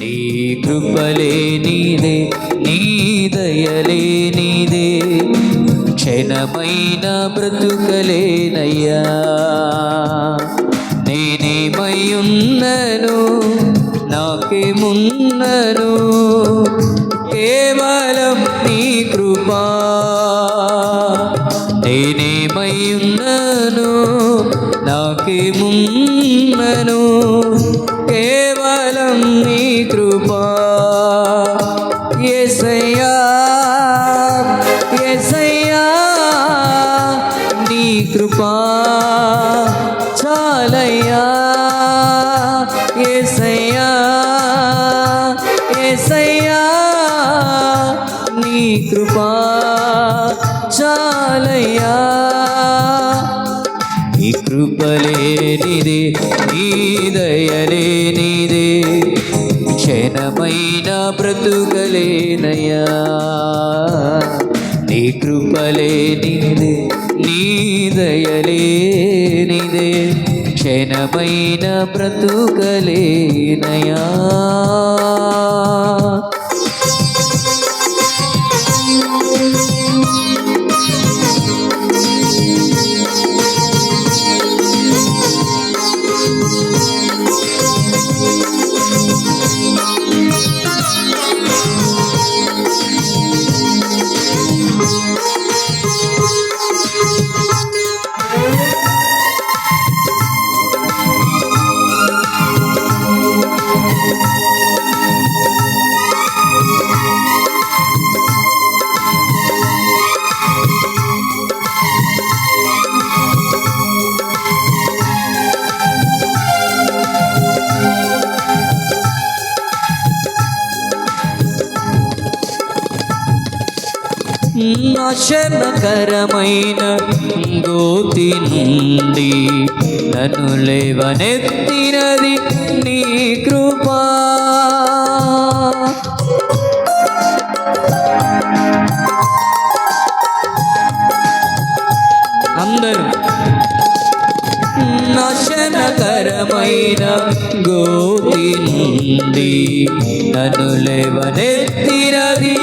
నీ కృపలే నీదే నీ దయలే నీదే క్షణమైన బ్రతుకలేనయ్యా. నేనేమయ్యున్నను నాకేమున్నను కేవలం నీ కృపా. నేనేమయ్యున్నను నాకేమున్నను నీదే నీ దయలే నీదే. క్షణమైన బ్రతుకలేనయ్యా నీ కృపలే నీదే నీ దయలే నీదే. క్షణమైన బ్రతుకలేనయా నాశనకరమైన గోతి నుండి నన్ను లేవనెత్తినది నీ కృపా. అందరూ నాశనకరమైన గోతి నుండి నన్ను లేవనెత్తినది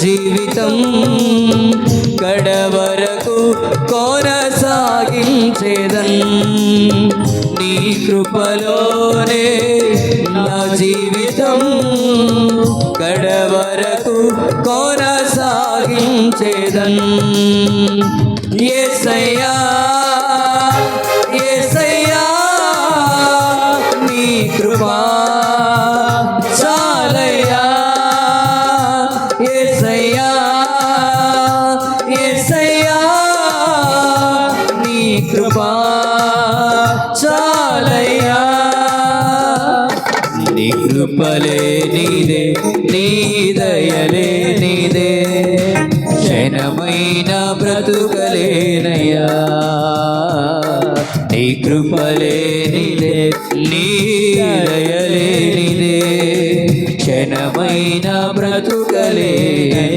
జీవితం గడవరకు కొనసాగించేదన్ నీ కృపలోనే నా జీవితం గడవరకు కొనసాగించేదన్ ఏ సయ్యా నీ కృపలే నీదే నీ దయలే నీదే క్షణమైన బ్రతుకలేనయ్యా. నీ కృపలే నీదే నీ దయలే నీదే క్షణమైన బ్రతుకలేనయ్యా.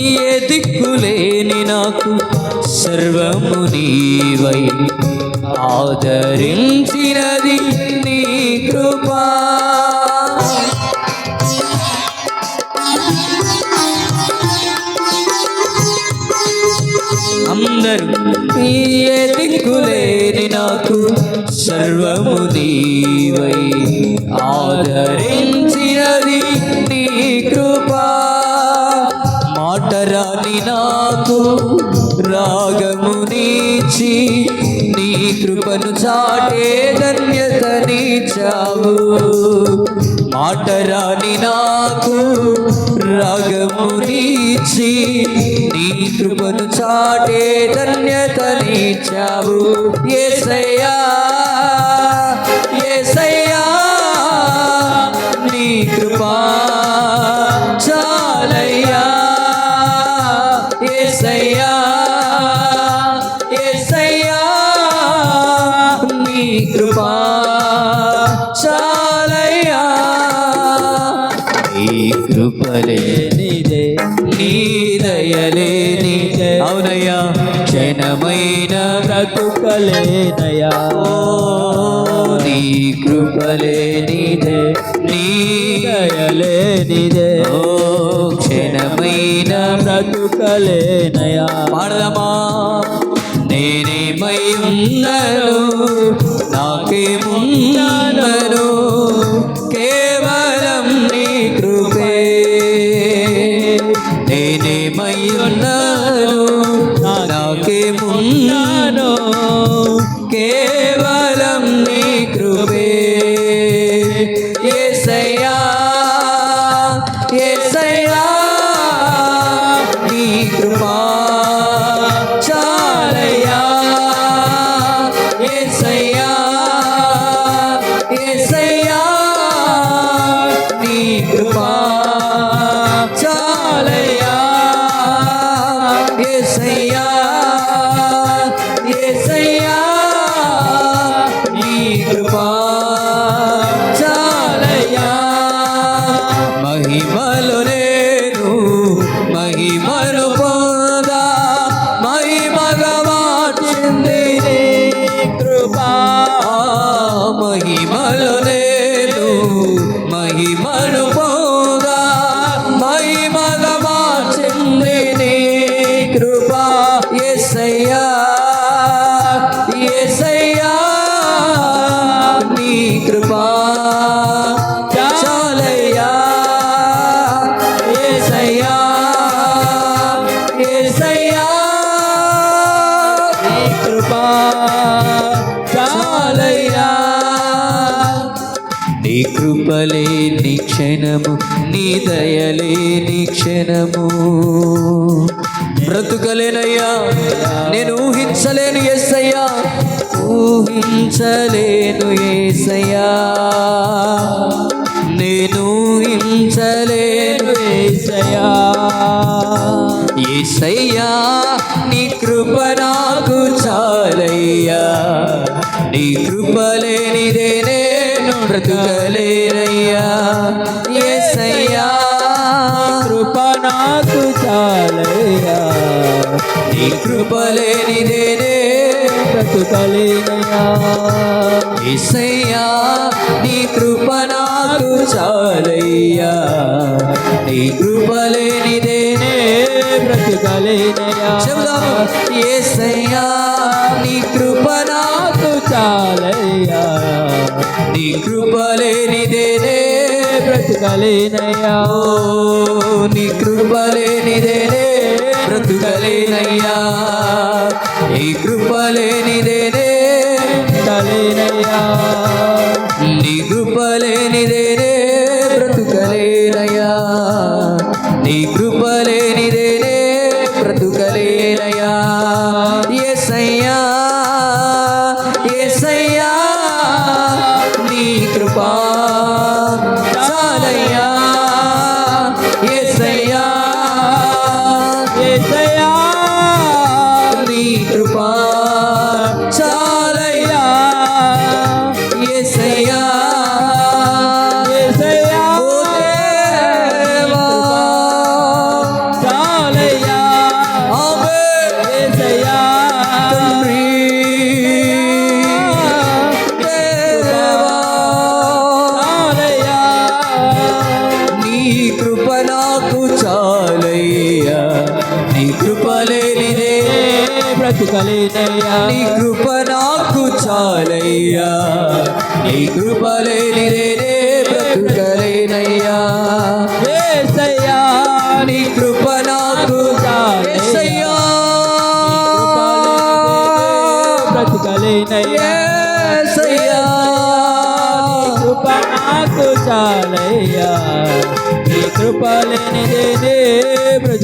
ఏ దిక్కులేని నాకు సర్వము నీవై. ఆదరించినది నీ కృపా. అందరూ ఏ దిక్కులేని నాకు సర్వము నీవై. ఆదరించ నాకు నీ కృపను చాటే ధన్యత నీచావు. మాటరాని నాకు రాగమునీచి నీ కృపను చాటే ధన్యత నీచావు. ఏసయ్యా కృపలే నీదే నీ దయలే నీదే అవునయ్యా. క్షణమైన బ్రతుకలేనయా ఓ నీ కృపలే నీదే నీ దయలే నీదే ఓ క్షణమైన బ్రతుకలేనయా పాడదమా. నేనేమై ఉన్నను నాకేమున్నాను కృపా చాలయ్యా ఏసయ్యా ఏసయ్యా నీ కృపా చాలయ్యా నీ కృపలే నీ క్షణము నీ దయలే నీ క్షణము. బ్రతుకలేనయ్యా నేను ఊహించలేను ఎస్సయ్యా. ఊహించలేను ఏసయా నేను ఊహించలేను ఏసయా ఏసయ్యా నీ కృప నాకు చాలయ్యా. నీ కృప లేనిదే నేను బ్రతుకలేనయ్యా. ఏసయ్యా కృప నాకు చాలయ్యా. నీ కృప లేనిదే బ్రతుకలేనయా నీ కృప నాకు చాలయ్యా. నీ కృపలేనిదేనే లేనిదే బ్రతుకలేనయా చెబుదాము ఏసయ్యా నీ కృప నాకు చాలయ్యా. నీ కృపలేనిదేనే బ్రతుకలేనయా నీ కృప ఏసయ్యా నాకు చాలయ్యా. నీ కృప లేనిదే బ్రతుకలేనయ్యా నీ కృప నాకు చాలయ్యా. నీ కృప లేనిదే బ్రతుకలేనయ్యా. యేసయ్యా నీ కృప నాకు చాలయ్యా. బ్రతుకలేనయ్యా. చాలయ్యా నీ కృప లేనిదే నే